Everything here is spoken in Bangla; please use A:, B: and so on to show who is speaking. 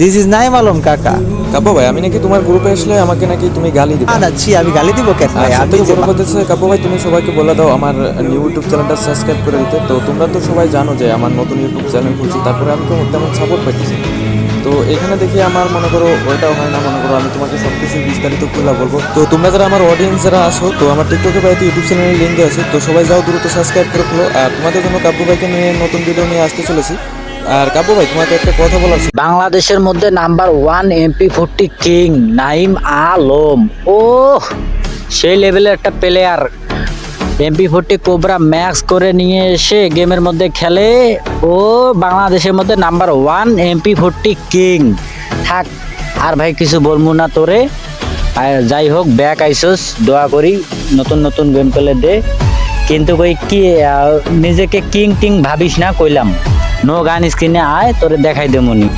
A: দিস ইজ নাইম আলম কাকা।
B: কাব্য ভাই আমি নাকি তোমার গ্রুপে আসলে আমাকে নাকি তুমি গালি দিবে।
A: না ছি আমি গালি দিব কেন ভাই? আমি
B: সবথেকে
A: যে
B: বড় কথা কাব্য ভাই তুমি সবাইকে বলে দাও আমার ইউটিউব চ্যানেলটা সাবস্ক্রাইব করে দিতে। তো তোমরা তো সবাই জানো যে আমার নতুন ইউটিউব চ্যানেল খুলছি তারপরে আমি তো তেমন সাপোর্ট পাইতেছি। তো এখানে দেখি আমার মনে করো ওইটাও হয় না মনে করো আমি তোমাকে সব কিছু বিস্তারিত খুলে বলব। তো তোমরা যারা আমার অডিয়েন্স যারা আসো তো আমার টিকটকে বাড়িতে ইউটিউব চ্যানেলের লিঙ্ক আছে তো সবাই যাও দ্রুত সাবস্ক্রাইব করে ফেলো। আর তোমাদের জন্য কাব্য ভাইকে নিয়ে নতুন ভিডিও নিয়ে আসতে চলেছি। আর কাব্য ভাই, তোমাকে একটা কথা বলার।
C: বাংলাদেশের মধ্যে number one MP forty king Naim Alam. ও সেই লেভেলের একটা player MP forty cobra max করে নিয়ে এসে গেমের মধ্যে খেলে। ও বাংলাদেশের মধ্যে number one MP forty king. থাক, আর ভাই কিছু বলব না তোরে। যাই হোক, ব্যাক আইসোস, দোয়া করি, নতুন নতুন গেম পেলে দে। কিন্তু কই কি নিজেকে কিং টিং ভাবিস না, কইলাম। নো গান স্ক্রিনে আয় তোরে দেখাই দেমনি।